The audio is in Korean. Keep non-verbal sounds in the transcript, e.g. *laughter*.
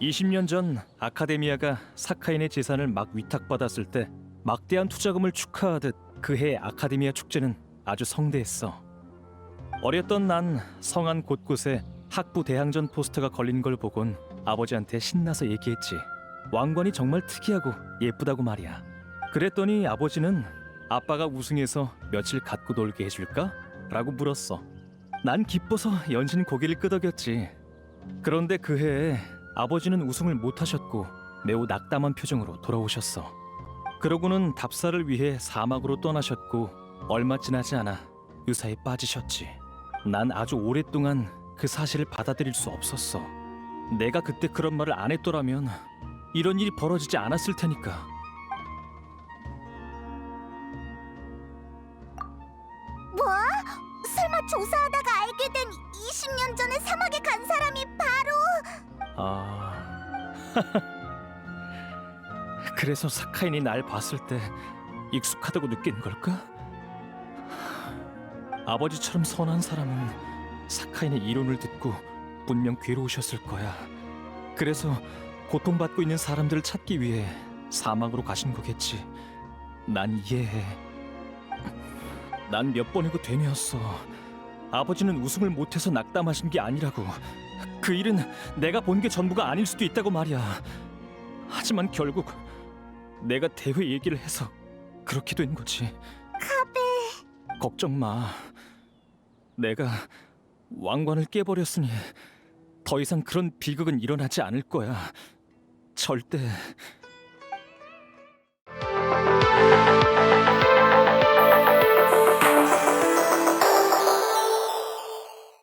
20년 전 아카데미아가 사카인의 재산을 막 위탁받았을 때 막대한 투자금을 축하하듯 그해 아카데미아 축제는 아주 성대했어. 어렸던 난 성안 곳곳에 학부 대항전 포스터가 걸린 걸 보곤 아버지한테 신나서 얘기했지. 왕관이 정말 특이하고 예쁘다고 말이야. 그랬더니 아버지는 아빠가 우승해서 며칠 갖고 놀게 해줄까? 라고 물었어. 난 기뻐서 연신 고개를 끄덕였지. 그런데 그 해에 아버지는 우승을 못하셨고 매우 낙담한 표정으로 돌아오셨어. 그러고는 답사를 위해 사막으로 떠나셨고 얼마 지나지 않아 의사에 빠지셨지. 난 아주 오랫동안 그 사실을 받아들일 수 없었어. 내가 그때 그런 말을 안 했더라면 이런 일이 벌어지지 않았을 테니까. 뭐? 설마 조사하다가 알게 된 20년 전에 사막에 간 사람이 아. *laughs* 그래서 사카인이 날 봤을 때 익숙하다고 느낀 걸까? 아버지처럼 선한 사람은 사카인의 이론을 듣고 분명 괴로우셨을 거야. 그래서 고통받고 있는 사람들을 찾기 위해 사막으로 가신 거겠지. 난 이해해. 난 몇 번이고 되뇌었어. 아버지는 우승을 못해서 낙담하신 게 아니라고. 그 일은 내가 본 게 전부가 아닐 수도 있다고 말이야. 하지만 결국 내가 대회 얘기를 해서 그렇게 된 거지. 카베 걱정 마. 내가 왕관을 깨버렸으니 더 이상 그런 비극은 일어나지 않을 거야. 절대